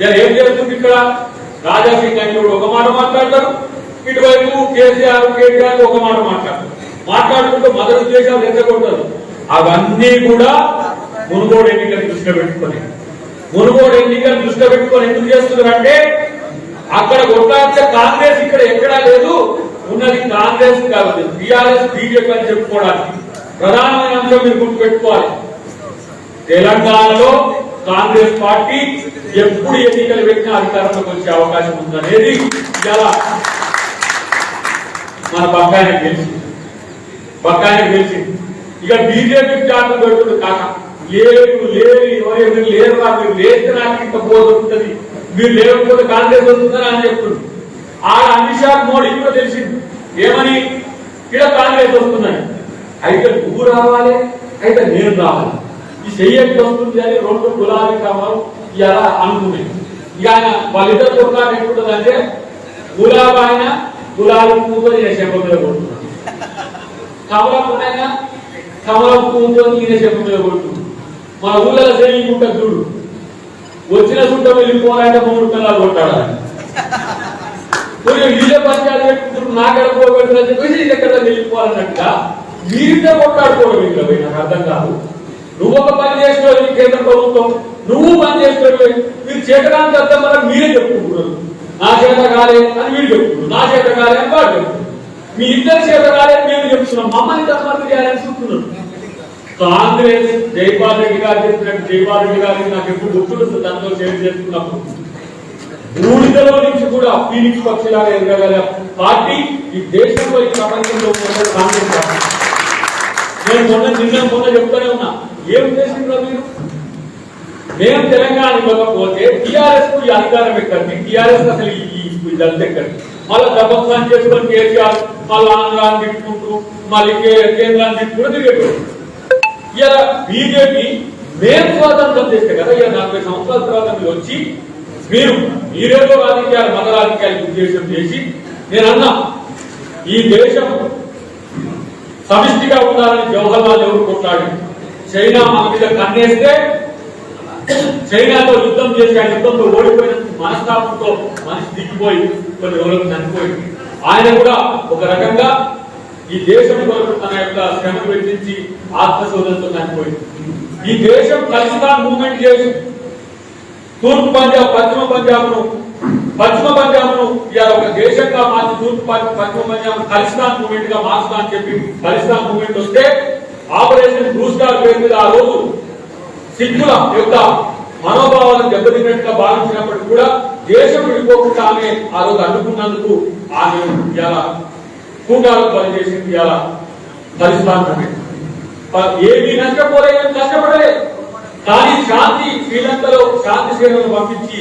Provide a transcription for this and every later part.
ఏం చేస్తుంది ఇక్కడ? రాజాసింగ్ అని ఒక మాట మాట్లాడతారు. ఇటువైపు కేసీఆర్ కేటీఆర్ ఒక మాట మాట్లాడతారు. మాట్లాడుకుంటూ మొదటి ఉద్దేశాలు ఎత్తకొడతారు అవన్నీ కూడా మునుగోడు ఎన్నికలు దృష్టిలో పెట్టుకొని. మునుగోడు ఎన్నికలు దృష్టిలో పెట్టుకొని ఎందుకు చేస్తున్నారంటే అక్కడ కొట్లాడితే కాంగ్రెస్ ఇక్కడ ఎక్కడా లేదు. ఉన్నది కాంగ్రెస్ కాదు. టీఆర్ఎస్ బీజేపీ అని చెప్పుకోవడానికి. ప్రధానమైన అంశం మీరు గుర్తుపెట్టుకోవాలి. తెలంగాణలో కాంగ్రెస్ పార్టీ ఎప్పుడు ఎన్నికలు పెట్టినా అధికారంలోకి వచ్చే అవకాశం ఉందనేది ఇలా మన పక్కాయన గెలిచింది పక్కాయన గెలిచింది ఇక బీజేపీ జాతర పెట్టుడు కాక. లేదు లేదు ఇరవై ఎనిమిది లేరు రా, మీరు లేస్తే నాకు ఇంత పోతుంది మీరు లేకపోతే కాంగ్రెస్ వస్తుందని అని చెప్తుంది ఆ అమిత్ షా మోడీ కూడా తెలిసింది. ఏమని? ఇక్కడ కాంగ్రెస్ వస్తుందని. అయితే నువ్వు రావాలి అయితే నేను రావాలి. ఈ చెయ్యకి వస్తుంది అని రెండు గులాబీ కావాలి. ఇలా అనుకుంది ఇక ఆయన వాళ్ళిద్దరు కొట్లాట ఎట్టుంటుంది అంటే గులాబీ ఆయన గులాబీ పువ్వుతో ఈయన చెంప మీద కొడుతున్నాడు. కమలం ఆయన కమలం పువ్వుతో ఈయన చెంప మీద కొడుతున్నాడు. మన ఊళ్ళో చేయకుండా చూడు. వచ్చిన చుట్ట వెళ్ళిపోవాలంటే మూడు పిల్లలు కొట్టాడు ఆయన. కొంచెం వీళ్ళే పంచాయతీ పెట్టుకుంటారు నాకెడ పోగొట్టాలని చెప్పేసి ఇది ఎక్కడ వెళ్ళిపోవాలన్నట్టుగా వీరితో కొట్టాడుకోవడం ఇక్కడ నాకు అర్థం కాదు. నువ్వు ఒక పని చేస్తున్నావు ఈ కేంద్ర ప్రభుత్వం నువ్వు పని చేస్తున్నావు మీరు చేయడానికి అర్థం మనం మీరే చెప్పుకుంటున్నారు. నా చేత కాలే అని వీడు చెప్తున్నారు నా చేత కాలే అని వాడు మీ ఇద్దరు చేత కాలే మేము చెప్తున్నాం మమ్మల్ని తప్పని చేయాలని చూస్తున్నారు కాంగ్రెస్ జైపాల్ రెడ్డి గారు చెప్పినట్టు జైపాల్ రెడ్డి గారికి నాకు ఎప్పుడు గుర్తుంది దాంతో షేర్ చేసుకున్నప్పుడు. బూడిదలో నుంచి కూడా ఫీనిక్స్ పక్షిలాగా ఎదగల పార్టీ ఈ దేశంలో ఈ ప్రపంచంలో కాంగ్రెస్ నేను మొన్న నిన్న మొన్న చెప్తూనే ఉన్నా. ఏం చేసిండ్రో మీరు? మేము తెలంగాణ ఇవ్వకపోతే టీఆర్ఎస్కు ఈ అధికారం ఎక్కడిది టీఆర్ఎస్ అసలు ఈ ఈ ఇదంతా ఎక్కడిది మళ్ళీ దబత్సాన్ని చేసుకొని కేసీఆర్ మళ్ళీ ఆంధ్రాన్ని తిట్టుకుంటూ మళ్ళీ కేంద్రాన్ని తిట్టుకుంటూ తిరిగేటోడు ఇలా బీజేపీ మేము స్వాతంత్రం చేస్తే కదా ఇలా నలభై సంవత్సరాల తర్వాత మీరు వచ్చి మీరు మీరేదో రాజకీయాలు మత రాజకీయాలు ఉద్దేశం చేసి నేను అన్నా ఈ దేశం సమిష్టిగా ఉండాలని జవహర్లాల్ నెహ్రూ కొట్లాడింది చైనా మన మీద కన్నేస్తే చైనాతో యుద్ధం చేసి ఆ యుద్ధంలో ఓడిపోయిన మనస్తాపంతో మనిషి దిగిపోయి కొన్ని రోజులకు చనిపోయింది. ఆయన కూడా ఒక రకంగా ఈ దేశం కొరకు తన యొక్క శ్రమ వెచ్చించి ఆత్మశోధనతో చనిపోయింది. ఈ దేశం ఖచ్చితంగా మూవ్మెంట్ చేసి తూర్పు పంజాబ్ పశ్చిమ పంజాబ్ను పశ్చిమ పంజాబ్ను ఇవాళ ఒక దేశంగా మార్చి తూర్పు పశ్చిమ పంజాబ్ ఖలిస్తాన్ మూవ్మెంట్గా మార్చుతా అని చెప్పి ఖలిస్తాన్ మూవ్మెంట్ వస్తే ఆపరేషన్ బ్లూ స్టార్ పేరు మీద ఆ రోజు సిక్కుల యొక్క మనోభావాలను దెబ్బతిన్నట్టుగా భావించినప్పటికీ కూడా దేశం విడిపోకుండా ఆమె ఆ రోజు అడ్డుకున్నందుకు ఆమె ఇలా కూటాలు పనిచేసింది ఇలా ఖలిస్తాన్ ఏమీ నష్టపోలేదు కష్టపడలేదు కానీ శాంతి శ్రీలంకలో శాంతి సేవలను పంపించి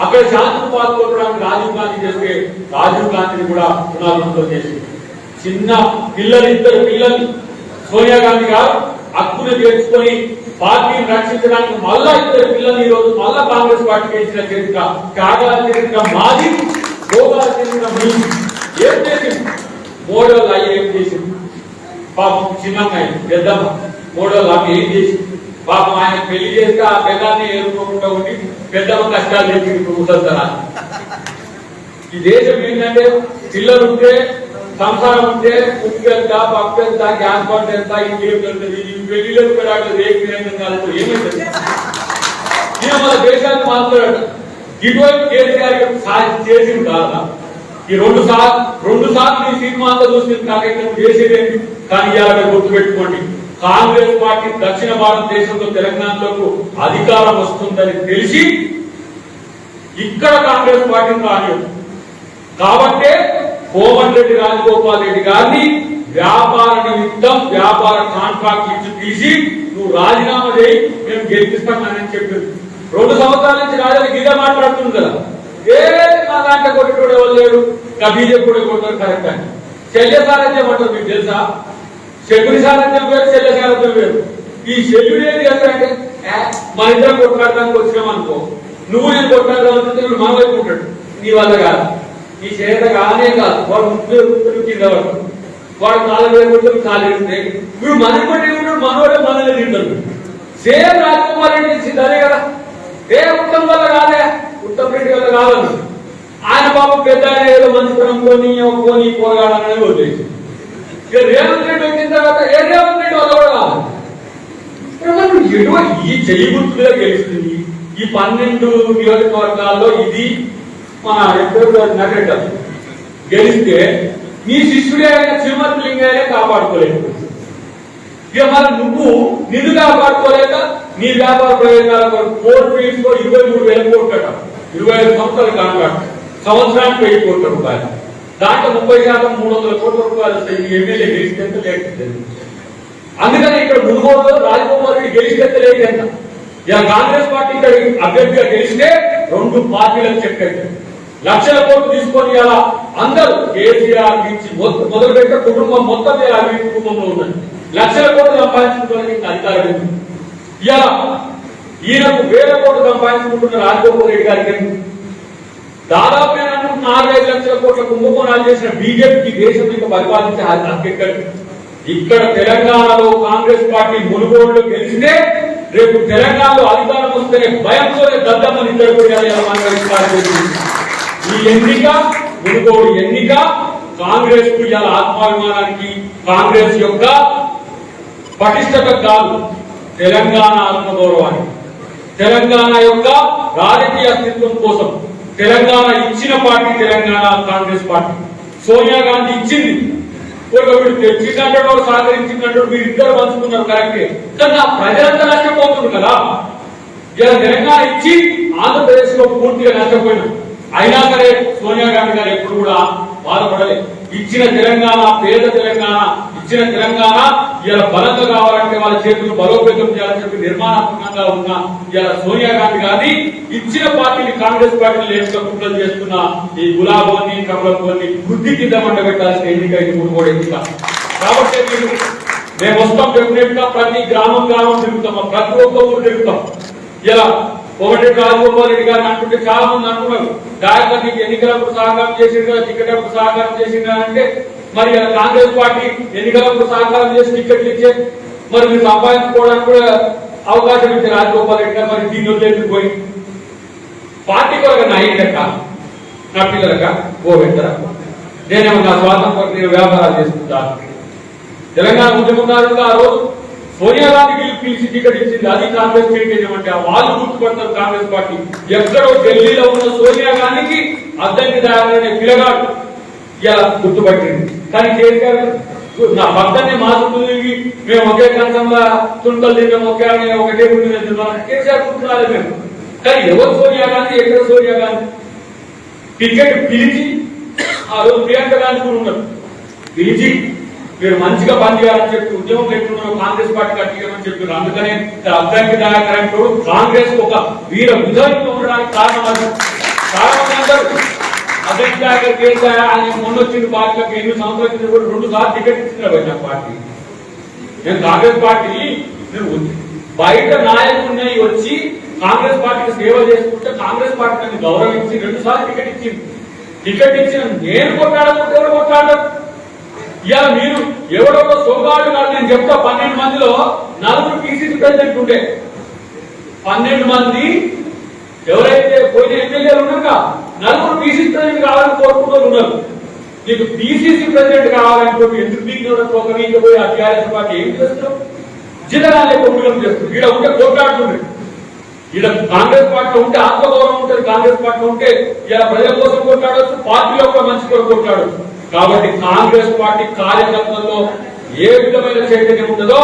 అక్కడ శాంతిని పాల్గొనడానికి రాజీవ్ గాంధీ చేస్తే రాజీవ్ గాంధీని కూడా పునాదులతో చేసింది. చిన్న పిల్లలు ఇద్దరు పిల్లల్ని సోనియా గాంధీ గారు హక్కును చేర్చుకొని పార్టీని రక్షించడానికి మళ్ళా ఇద్దరు పిల్లలు ఈ రోజు మళ్ళా కాంగ్రెస్ పార్టీకి ఇచ్చిన చరిత్ర. త్యాగాల చరిత్ర మాది భోగాల చరిత్ర మీ ఏం చేసింది? మోడల్ అయ్యి ఏం చేసింది? పాపం చిన్నమ్మాయి పెద్దమ్మ మూడోళ్ళు ఆమె ఏం చేసింది? పాపం ఆయన పెళ్ళి చేస్తే ఆ పెద్దాన్ని ఏరుకోకుండా ఉండి పెద్దమ్మ కష్టాలు చెప్పి ఇప్పుడు ఈ దేశం ఏంటంటే పిల్లలు ఉంటే సంసారం ఉంటే ఉప్పు ఎంత పప్పు ఎంత గ్యాస్ బండ్ ఎంత ఇంకేం వెళ్తుంది ఈ పెళ్ళిలకు పెరాడు రేపు కాదు ఏమైంది? ఈయన మన దేశాన్ని మాట్లాడాడు ఇటువంటి కేసీఆర్ సాధి చేసింది కాదా ఈ రెండు సార్లు రెండు సార్లు ఈ సినిమా అంతా చూసింది కాకైతే చేసేది కానీ ఇవాళ గుర్తు పెట్టుకోండి కాంగ్రెస్ పార్టీ దక్షిణ భారతదేశంలో తెలంగాణలోకి అధికారం వస్తుందని తెలిసి ఇక్కడ కాంగ్రెస్ పార్టీని రాలేదు కాబట్టే కోమటిరెడ్డి రాజగోపాల్ రెడ్డి గారిని వ్యాపార నిమిత్తం వ్యాపార కాంట్రాక్ట్ ఇచ్చి తీసి నువ్వు రాజీనామా చేయి మేము గెలిపిస్తామని చెప్పారు. రెండు సంవత్సరాల నుంచి రాజాలు గిదే మాట్లాడుతుంది కదా. ఏ మా దాంట్లో కొట్టేటోడు ఎవరు లేడు? నా బీజేపీ కూడా కొట్టారు కరెక్ట్ అని. శల్య సారథ్యం అంటారు మీకు తెలుసా? శకుని సారథ్యం వేరు శల్య సారథ్యం వేరు. ఈ శల్యుడు ఏది అంటే మన ఇద్దరు కొట్లాడడానికి వచ్చినాం నువ్వు నేను కొట్లాడదామంటే వీడు మన వైపు ఉంటాడు. నీ వల్ల కాదు. ఈ చేత కానే కాదు. వాడు ముగ్గురు ముగ్గురు కింద వాడు నాలుగు వేయకుంటే కాలు వేస్తే వీడు మన కొట్టి ఉంటాడు మనోడే మనల్ని తింటాడు. సేమ్ రాజకుమార్ రెడ్డి చేసింది అదే కదా. ఏ ఉత్తమ్ వల్ల కాదే? ఉత్తమ్ రెడ్డి వల్ల కావాలి ఆయన పాపం పెద్ద ఏదో మంచితనంతో కొని కొని పోరాడాలని వదిలేసి ఇక రేవంత్ రెడ్డి వచ్చిన తర్వాత ఏ రేవంత్ రెడ్డి వల్ల కూడా కాదు. ఎటువంటి ఈ చెయ్యి గుర్తుగా గెలుస్తుంది. ఈ పన్నెండు నియోజకవర్గాల్లో ఇది మన ఎప్పుడు నగరెడ్డ గెలిస్తే నీ శిష్యుడే అయిన చిరుమతి లింగాయనే కాపాడుకోలేదు. ఇక మరి నువ్వు నిన్ను కాపాడుకోలేక నీ వ్యాపార ప్రయోజనాల కొరకు కోర్టు ఫీజులో ఇరవై మూడు వేల కోట్లట. ఇరవై ఐదు సంవత్సరాల కాంట్రాక్ట్. సంవత్సరానికి వెయ్యి కోట్ల రూపాయలు. దాంట్లో ముప్పై శాతం మూడు వందల కోట్ల రూపాయలు వస్తాయి ఈ ఎమ్మెల్యే గెలిస్తే లేకపోతే అందుకని ఇక్కడ మునుగోడులో రాజగోపాల్ రెడ్డి గెలిస్తే లేదు ఎంత ఇలా కాంగ్రెస్ పార్టీ ఇక్కడ అభ్యర్థిగా గెలిస్తే రెండు పార్టీలకు చెక్ అవుతుంది లక్షల కోట్లు తీసుకొని ఇలా అందరూ కేసీఆర్ నుంచి మొదలు పెట్టే కుటుంబం మొత్తం ఇలా కుటుంబంలో ఉన్నది. లక్షల కోట్లు సంపాదించుకోవడానికి ఇంకా అధికారం ఇలా ఈయనకు వేల కోట్లు సంపాదించుకుంటున్న రాజగోపాల్ రెడ్డి గారికి దాదాపు నేను అనుకుంటున్న నాలుగైదు లక్షల కోట్ల కుంభకోణాలు చేసిన బీజేపీకి దేశం ఇంకా పరిపాలించే హక్కెక్కడ ఇక్కడ తెలంగాణలో కాంగ్రెస్ పార్టీ మునుగోడులో గెలిస్తే రేపు తెలంగాణలో అధికారం వస్తేనే భయంతోనే దద్దమని ఇద్దరు కూడా ఇలా ఈ ఎన్నిక మునుగోడు ఎన్నిక కాంగ్రెస్కు ఇలా ఆత్మాభిమానానికి కాంగ్రెస్ యొక్క పటిష్టత కాదు తెలంగాణ ఆత్మగౌరవానికి తెలంగాణ యొక్క రాజకీయ అస్తిత్వం కోసం తెలంగాణ ఇచ్చిన పార్టీ తెలంగాణ కాంగ్రెస్ పార్టీ. సోనియా గాంధీ ఇచ్చింది. వీడు తెచ్చిందంటాడు వాడు సహకరించిందంటాడు మీరు ఇద్దరు పంచుకున్నారు కరెక్టే. కానీ ఆ ప్రజలంతా నష్టపోతుంది కదా. ఇలా తెలంగాణ ఇచ్చి ఆంధ్రప్రదేశ్లో పూర్తిగా నష్టపోయినాం అయినా సరే సోనియా గాంధీ గారు ఎప్పుడు కూడా బాధపడలేదు. ఇచ్చిన తెలంగాణ పేద తెలంగాణ ఇచ్చిన తెలంగాణ ఇలా బలంగా కావాలంటే వాళ్ళ చేతులు బలోపేతం చేయాలని చెప్పి నిర్మాణాత్మకంగా ఉన్న ఇలా సోనియా గాంధీ గారిని ఇచ్చిన పార్టీని కాంగ్రెస్ పార్టీని లేకుండా కుట్రలు చేస్తున్న ఈ గులాబోని కమలపోని బుద్ధి కింద మంట పెట్టాల్సిన ఎన్నిక ఇది మూడు కూడా ఎన్నిక కాబట్టి మీరు మేము వస్తాం డెఫినెట్గా ప్రతి గ్రామం గ్రామం తిరుగుతాం ప్రతి ఒక్క ఊరు తిరుగుతాం. ఇలా ఒకటి రాజగోపాల్ గారు అనుకుంటే చాలా మంది అనుకున్నారు. డాక్టర్ నీకు ఎన్నికలకు సహకారం చేసింది కదా టికెట్ సహకారం చేసింది అంటే మరి కాంగ్రెస్ పార్టీ ఎన్నికలకు సహకారం చేసి టికెట్లు ఇచ్చే మరి మీరు సంపాదించుకోవడానికి కూడా అవకాశం ఇచ్చే రాజగోపాల్ రెడ్డి గారు మరి దీని వదిలేదు పోయి. పార్టీ కొరకు నా లెక్క? నా పిల్లలక? ఓ నేనేమో నా స్వార్థం నేను వ్యాపారాలు చేసుకుంటాను తెలంగాణ ముఖ్యమంత్రి ఆ రోజు సోనియా గాంధీకి పిలిచి పిలిచి టికెట్ అది కాంగ్రెస్ టికెట్ అంటే వాళ్ళు గుర్తుపడతారు కాంగ్రెస్ పార్టీ. ఎక్కడో ఢిల్లీలో ఉన్న సోనియా గాంధీకి అద్దంకి దాయాలనే పిల్లగాడు ఇలా గుర్తుపట్టింది. కానీ కేసీఆర్ నా భక్తాన్ని మారుతుంది మేము ఒకే కంచంలో తుంటలు తిన్నాం ఒకే ఆమె ఒకటే గుండె మీద తిన్నాం కేసీఆర్ గుర్తున్నారు మేము. కానీ ఎవరు సోనియా గాంధీ ఎక్కడ సోనియా గాంధీ? టికెట్ పిలిచి ఆ రోజు ప్రియాంక గాంధీ కూడా ఉన్నారు. పిలిచి మీరు మంచిగా పనిచేయాలని చెప్పి ఉద్యమం పెట్టుకున్నారు కాంగ్రెస్ పార్టీ కట్టియమని చెప్పారు. అందుకనే అభ్యర్థి నాయకుడు కాంగ్రెస్ ఒక వీర విధానంలో ఉండడానికి కారణం కారణం చాలా మంది అంటారు అభ్యర్థి కేసీఆర్ ఆయన మొన్న వచ్చిన పార్టీలకు ఎన్ని సంవత్సరాల కూడా రెండు సార్లు టికెట్ ఇచ్చిన నా పార్టీ. నేను కాంగ్రెస్ పార్టీ నేను బయట నాయకుడిని వచ్చి కాంగ్రెస్ పార్టీకి సేవ చేసుకుంటే కాంగ్రెస్ పార్టీ నన్ను గౌరవించి రెండు సార్లు టికెట్ ఇచ్చింది టికెట్ ఇచ్చిన నేను కొట్టాడకుంటే ఎవరు కొట్టాడు? ఇవాళ మీరు ఎవడో సోగాడు కాదు నేను చెప్తా పన్నెండు మందిలో నలుగురు పీసీసీ ప్రెసిడెంట్ ఉండే. పన్నెండు మంది ఎవరైతే పోయిన ఎమ్మెల్యేలు ఉన్నాక నలుగురు పీసీసీ ప్రెసిడెంట్ కావాలని కోరుకుంటూ ఉన్నారు. నీకు పీసీసీ ప్రెసిడెంట్ కావాలనుకో ఎందుకు మీకు ఒక వీక్ పోయి ఆ టీఆర్ఎస్ పార్టీ ఏం చేస్తున్నావు జిల్లాలే కొట్టుకోవడం చేస్తుంది. ఈడ ఉంటే కొట్లాడుతుంది ఈడ కాంగ్రెస్ పార్టీలో ఉంటే ఆత్మగౌరవం ఉంటుంది కాంగ్రెస్ పార్టీలో ఉంటే ఇలా ప్రజల కోసం కొట్లాడవచ్చు పార్టీలో కూడా మంచి కొరకు కొట్లాడవచ్చు కాబట్టి కాంగ్రెస్ పార్టీ కార్యకర్తల్లో ఏ విధమైన చైతన్యం ఉండదో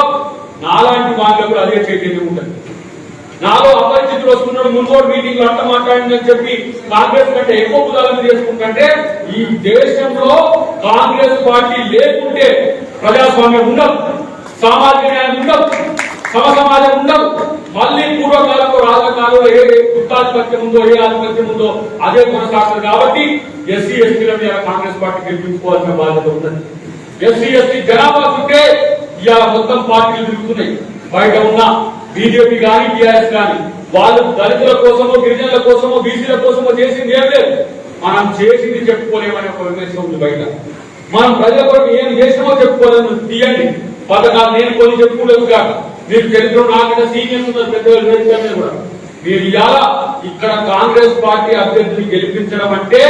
నాలాంటి వాళ్ళకు కూడా అదే చైతన్యం ఉండదు నాలో అపరిచితులు వస్తున్నాడు మున్గోడు మీటింగ్లో అంట మాట్లాడిందని చెప్పి కాంగ్రెస్ కంటే ఎక్కువ ఉదాహరణ చేసుకుంటే ఈ దేశంలో కాంగ్రెస్ పార్టీ లేకుంటే ప్రజాస్వామ్యం ఉండదు సామాజిక న్యాయం ఉండదు. సమ సమాజం ఉండదు. మళ్ళీ పూర్వకాలంలో రాజకాలంలో ఏ గుత్తాధిపత్యం ఉందో ఏ ఆధిపత్యం ఉందో అదే కొనసాగుతుంది. కాబట్టి ఎస్సీ ఎస్టీల మీద కాంగ్రెస్ పార్టీ గెలిపించుకోవాల్సిన బాధ్యత ఉంటుంది ఎస్సీ ఎస్టీ జనాభా ఉంటే ఇవాళ మొత్తం పార్టీలు తిరుగుతున్నాయి. బయట ఉన్న బీజేపీ కానీ టీఆర్ఎస్ కానీ వాళ్ళు దళితుల కోసమో గిరిజనుల కోసమో బీసీల కోసమో చేసింది ఏం లేదు. మనం చేసింది చెప్పుకోలేమనే ఒక విమర్శ ఉంది బయట. మనం ప్రజల కొరకు ఏం చేసినామో చెప్పుకోలేము. తీయండి. పథకాలు నేను కొన్ని చెప్పుకోలేదు కాక. మీరు చరిత్ర నాకంటే సీనియర్స్ ఉన్నారు పెద్దవాళ్ళు వేదిక కూడా. మీరు ఇవాళ ఇక్కడ కాంగ్రెస్ పార్టీ అభ్యర్థిని గెలిపించడం అంటే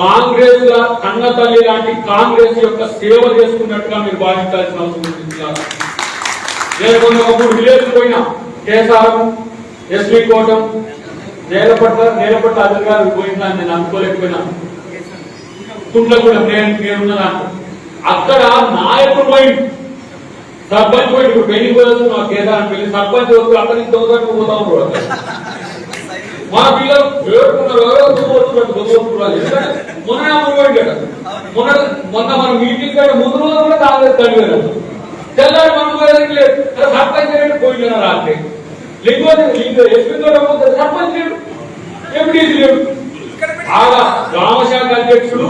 కాంగ్రెస్ కన్న తల్లి లాంటి కాంగ్రెస్ యొక్క సేవ చేసుకున్నట్టుగా మీరు భావించాల్సిన అవసరం ఉంది నేను కొన్ని ఒకప్పుడు విలేజ్ పోయినా. కేసారం ఎస్వి కోటం నేలపట్ల నేలపట్ల అధికారులు గారు పోయినా నేను అనుకోలేకపోయినా. తుండ్ల కూడా నేను నేనున్న అక్కడ నాయకుడు పోయింది సర్పంచ్ పోయి ఇప్పుడు పెళ్ళి పోయేది మా కేదారం పెళ్ళి సర్పంచ్ వస్తూ అక్కడి నుంచి దొంగకు పోతా ఉన్నాడు అక్కడ. మా పిల్లలు ఏడుకున్నారు ఎవరో దొంగపోతున్నారు దొంగపోతున్నారు ఎందుకంటే మొన్న అమ్మ పోయింటాడు మొన్న మొన్న మన మీటింగ్ కంటే ముందు రోజు కూడా కాంగ్రెస్ కలిగారు తెల్లారి మనం పోయేది లేదు అరే సర్పంచ్ ఏంటి పోయినా రాత్రి లేకపోతే లింగ ఎస్పీ తోట పోతే సర్పంచ్ లేడు ఎంపీటీసీ లేడు ఆడ గ్రామశాఖ అధ్యక్షుడు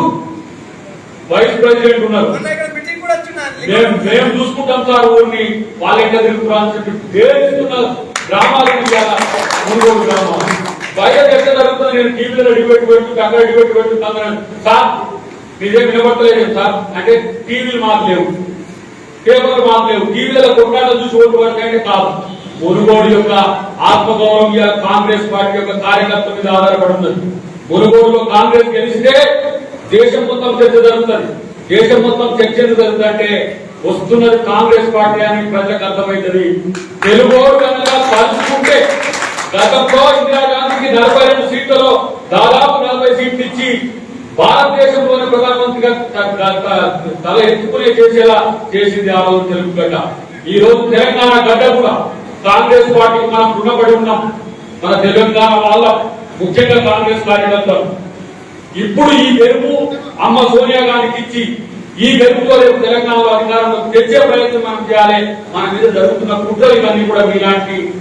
వైస్ ప్రెసిడెంట్ ఉన్నారు మొన్న ఇక్కడ మీటింగ్ కూడా వచ్చిన్నారు మేము మేము చూసుకుంటాం సార్ ఊరిని వాళ్ళ ఇంకా తిరుగుతున్నారు అని చెప్పి దేనిస్తున్న గ్రామాలకు ఇవాళ గ్రామం బయట ఎక్కడ జరుగుతుంది? నేను టీవీలో డిబేట్ పెట్టుకుంటే అక్కడ డిబేట్ పెట్టుకుంటాను సార్ నిజం వినబడలేదు సార్? అంటే టీవీలు మాకు లేవు. పేపర్లు మాకు లేవు. టీవీలలో కొట్లాట చూసి ఓటు పడతాయంటే కాదు. మునుగోడు యొక్క ఆత్మగౌరవం కాంగ్రెస్ పార్టీ యొక్క కార్యకర్త మీద ఆధారపడి ఉన్నది. మునుగోడులో కాంగ్రెస్ గెలిస్తే దేశం మొత్తం చర్చ జరుగుతుంది. దేశం మొత్తం చర్చ ఎందుకు జరుగుతుందంటే వస్తున్నది కాంగ్రెస్ పార్టీ అని ప్రజలకు అర్థమవుతుంది. తెలుగు కనుక కలుసుకుంటే గతంలో ఇందిరాగాంధీకి నలభై రెండు సీట్లలో దాదాపు నలభై సీట్లు ఇచ్చి భారతదేశంలోని ప్రధానమంత్రిగా తల ఎత్తుకునే చేసేలా చేసింది ఆ రోజు తెలుగు గడ్డ. ఈ రోజు తెలంగాణ గడ్డ కూడా కాంగ్రెస్ పార్టీకి మనం రుణపడి ఉన్నాం. మన తెలంగాణ వాళ్ళ ముఖ్యంగా కాంగ్రెస్ కార్యకర్తలు. ఇప్పుడు ఈ గెలుపు అమ్మ సోనియా గాంధీకి ఇచ్చి ఈ గెలుపుతో రేపు తెలంగాణలో అధికారంలో తెచ్చే ప్రయత్నం మనం చేయాలి. మన మీద జరుగుతున్న కుట్రలు ఇవన్నీ కూడా మీలాంటి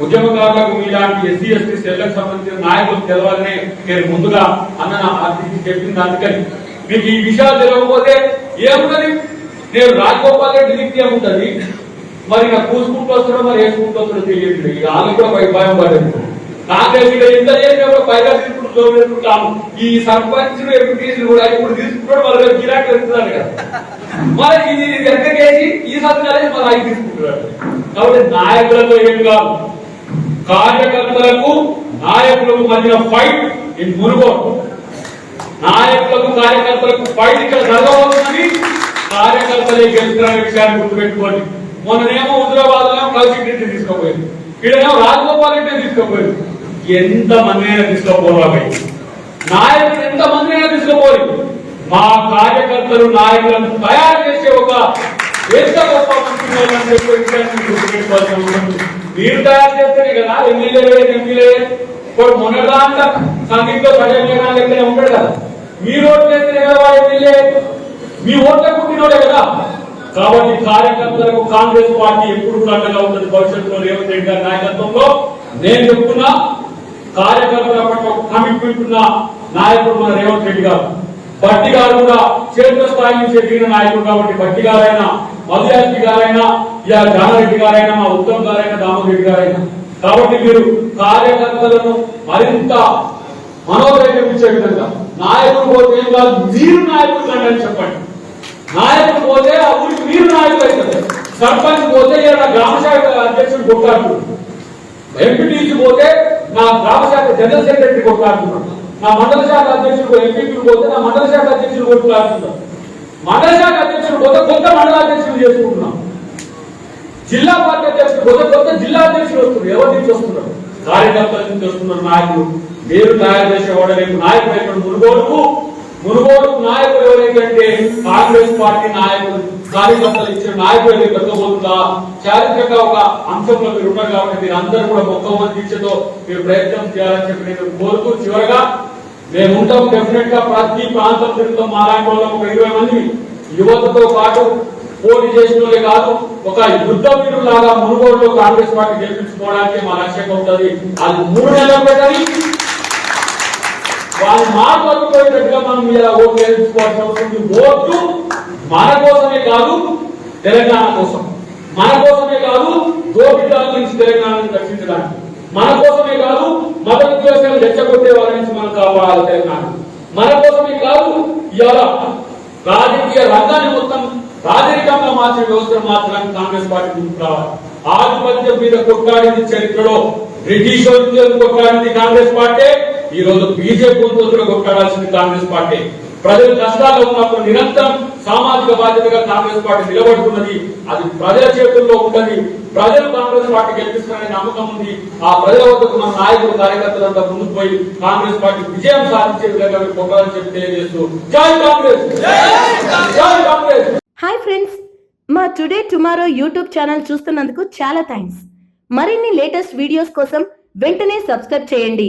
ఉద్యమకారులకు మీలాంటి ఎస్సీ ఎస్టీ సెల్లకు సంబంధించిన నాయకులకు తెలవాలని నేను ముందుగా అన్న నా చెప్పింది. అందుకని మీకు ఈ విషయాలు తెలియకపోతే ఏమున్నది నేను రాజగోపాల్ రెడ్డి దిక్కు ఏముంటది? మరి నాకు కూసుకుంటూ వస్తాడో మరి వేసుకుంటూ వస్తాడో తెలియదు ఇక కూడా భయ- భయం పడేది. కాంగ్రెస్ ఎంత చేసినా పైగా తీసుకుంటూ చూపెట్టుకుంటాము ఈ సర్పంచ్ ఎంపీటీసీలు కూడా ఇప్పుడు తీసుకుంటాడు వాళ్ళ గిరాకీ వెళ్తున్నారు కదా. మరి ఇది వెనకేసి ఈ సత్యాలే మన ఆయన తీసుకుంటున్నాడు. కాబట్టి నాయకులతో ఏం కాదు. కార్యకర్తలకు నాయకులకు మధ్య ఫైట్ ఇది మునుగోడు నాయకులకు కార్యకర్తలకు ఫైట్ ఇక్కడ జరగబోతుందని కార్యకర్తలే గెలుస్తున్న విషయాన్ని గుర్తుపెట్టుకోండి. మొన్ననేమో హుజరాబాద్లో కలిసి తీసుకోబోయింది తీసుకోపోయింది ఇక్కడేమో రాజగోపాల్ రెడ్డి తీసుకోపోయింది ఎంత మందినైనా అయినా తీసుకోపోవాలి నాయకులు ఎంత మందినైనా తీసుకోపోయి మా కార్యకర్తలు నాయకులను తయారు చేసే ఒక ఎంత గొప్ప మీరు తయారు చేస్తేనే కదా ఎమ్మెల్యే ఎమ్మెల్యే ఇప్పుడు మొన్నదాంతా సంగీత ప్రజలు లెక్కనే ఉంటాడు కదా. మీరు ఓట్లు వేస్తేనే కదా ఎమ్మెల్యే. మీ ఓట్ల పుట్టినోడే కదా. కాబట్టి కార్యకర్తలకు కాంగ్రెస్ పార్టీ ఎప్పుడు కండగా ఉంటుంది భవిష్యత్తులో రేవంత్ రెడ్డి గారి నాయకత్వంలో? నేను చెప్తున్నా కార్యకర్తల పట్ల కమిట్మెంట్ ఉన్న నాయకుడు మన రేవంత్ రెడ్డి గారు. బట్టి గారు కూడా క్షేత్ర స్థాయి నుంచి ఎదిగిన నాయకుడు కాబట్టి బట్టి గారైనా మధుయారెడ్డి గారైనా ఇలా జానారెడ్డి గారైనా మా ఉత్తమ్ గారైనా దామోదరెడ్డి గారైనా. కాబట్టి మీరు కార్యకర్తలను మరింత మనోధైర్యం ఇచ్చే విధంగా నాయకుడు పోతే మీరు నాయకుడు కండి అని చెప్పండి. నాయకుడు పోతే ఆ ఊరికి మీరు నాయకుడు అవుతారు. సర్పంచ్ పోతే ఈయన గ్రామ శాఖ అధ్యక్షుడు కొట్లాడుతున్నాడు ఎంపీటీకి పోతే నా గ్రామ శాఖ జనరల్ సెక్రటరీ కొట్లాడుతున్నాడు నా మండల శాఖ అధ్యక్షుడు ఎంపీపీ పోతే నా మండల శాఖ అధ్యక్షుడు కొట్లాడుతున్నాడు మండల శాఖ అధ్యక్షుడు పోతే కొత్త మండల అధ్యక్షుడు చేసుకుంటున్నాం. జిల్లా పార్టీ అధ్యక్షుడు కొత్త కొత్త జిల్లా అధ్యక్షుడు వస్తున్నారు ఎవరి నుంచి వస్తున్నారు కార్యకర్తల నుంచి వస్తున్నారు నాయకులు. మీరు తయారు చేసేవాడు రేపు నాయకుడు ఇక్కడ మునుగోడుకు మునుగోడు నాయకుడు ఎవరైతే కాంగ్రెస్ పార్టీ నాయకులు కార్యకర్తలు ఇచ్చిన నాయకులు ఎవరైతే దొరకబోతుందా చారిత్రక ఒక అంశంలో మీరు ఉన్నారు కాబట్టి మీరు అందరూ కూడా ముఖ్యమంత్రి దీక్షతో మీరు ప్రయత్నం చేయాలని చెప్పి నేను కోరుతూ చివరగా మేము ఉంటాం డెఫినెట్గా ప్రతి ప్రాంతం తిరుగుతాం. మా లాంటి వాళ్ళం ఒక ఇరవై మంది యువతతో పాటు పోటీ చేసిన కాదు ఒక యుద్ధ వీరులాగా మునుగోడులో కాంగ్రెస్ పార్టీ గెలిపించుకోవడానికి మా లక్ష్యంగా ఉంటుంది. అది మూడు నెలలు పెట్టాలి వాళ్ళు మాట వదిలిపోయేటట్టుగా మనం ఇలా ఓట్లు వేయించుకోవాల్సిన అవసరం ఉంది. ఓట్లు మన కోసమే కాదు తెలంగాణ కోసం. మన కోసమే కాదు దోపిడాల నుంచి తెలంగాణను రక్షించడానికి. మన కోసమే కాదు మత విద్వేషాలు రెచ్చగొట్టే వాళ్ళ నుంచి మనం కాపాడాలి తెలంగాణ. మన కోసమే కాదు ఇవాళ రాజకీయ రంగాన్ని మొత్తం రాజరికంగా మార్చిన వ్యవస్థను మార్చడానికి కాంగ్రెస్ పార్టీ ముందుకు రావాలి. ఆధిపత్యం మీద కొట్లాడింది చరిత్రలో. బ్రిటిష్ కొట్లాడింది కాంగ్రెస్ పార్టీ? ఈ రోజు బీజేపీ కూడా కొట్లాడాల్సింది కాంగ్రెస్ పార్టీ. ప్రజలు కష్టాల్లో ఉన్నప్పుడు నిరంతరం సామాజిక బాధ్యతగా కాంగ్రెస్ పార్టీ నిలబడుతున్నది. అది ప్రజల చేతుల్లో ఉన్నది. ప్రజలు కాంగ్రెస్ పార్టీ గెలిపిస్తారనే నమ్మకం ఉంది. ఆ ప్రజల వద్దకు మన నాయకులు కార్యకర్తలంతా ముందుకు పోయి కాంగ్రెస్ పార్టీ విజయం సాధించే విధంగా మీరు పొందాలని చెప్పి తెలియజేస్తూ జై కాంగ్రెస్! జై కాంగ్రెస్! Hi friends! మా టుడే టుమారో యూట్యూబ్ ఛానల్ చూస్తున్నందుకు చాలా థ్యాంక్స్ మరిన్ని లేటెస్ట్ వీడియోస్ కోసం వెంటనే సబ్స్క్రైబ్ చేయండి.